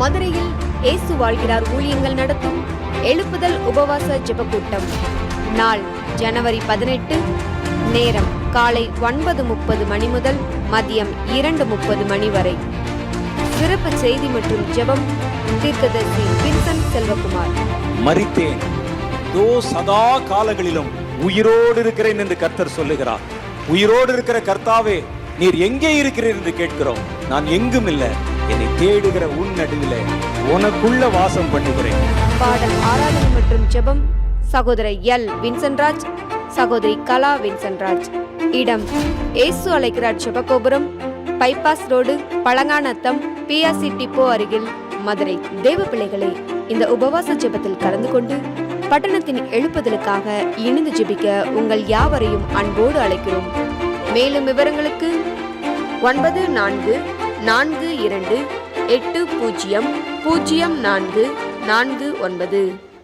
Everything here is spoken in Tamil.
மதுரையில் இயேசு வாழ்கிறார் ஊழியங்கள் நடத்தும் எழுப்புதல் உபவாச ஜெபக்கூட்டம். நாள் ஜனவரி பதினெட்டு நேரம் காலை ஒன்பது முப்பது மணி முதல் மதியம் இரண்டு முப்பது மணி வரை. சிறப்பு செய்தி மற்றும் ஜெபம் தீர்க்கதர்சி வின்சென்ட் செல்வகுமார். மறித்தேன். தோ சதா காலங்களிலும் உயிரோடு இருக்கிறேன் என்று கர்த்தர் சொல்லுகிறார். உயிரோடு இருக்கிற கர்த்தாவே நீர் எங்கே இருக்கிறீர் என்று கேட்கிறோம். நான் எங்கும் இல்லை என்னை தேடுகிற உன் நடுவில் உனக்குள்ள வாசம் பண்ணுகிறேன். பாடல் ஆராதனை மற்றும் ஜெபம் சகோதர எல். வின்சென்ராஜ் சகோதரி கலா வின்சன்ராஜ். இடம் ஏசு அழைக்கிறார் Jebagopuram bypass road Palanganatham BRC depot அருகில் மதுரை. தேவ பிள்ளைகளே இந்த உபவாச ஜெபத்தில் கலந்து கொண்டு பட்டணத்தின் எழுப்புதலுக்காக இணைந்து ஜெபிக்க உங்கள் யாவரையும் அன்போடு அழைக்கிறோம். மேலும் விவரங்களுக்கு ஒன்பது நான்கு நான்கு இரண்டு எட்டு பூஜ்ஜியம் பூஜ்ஜியம் நான்கு நான்கு ஒன்பது.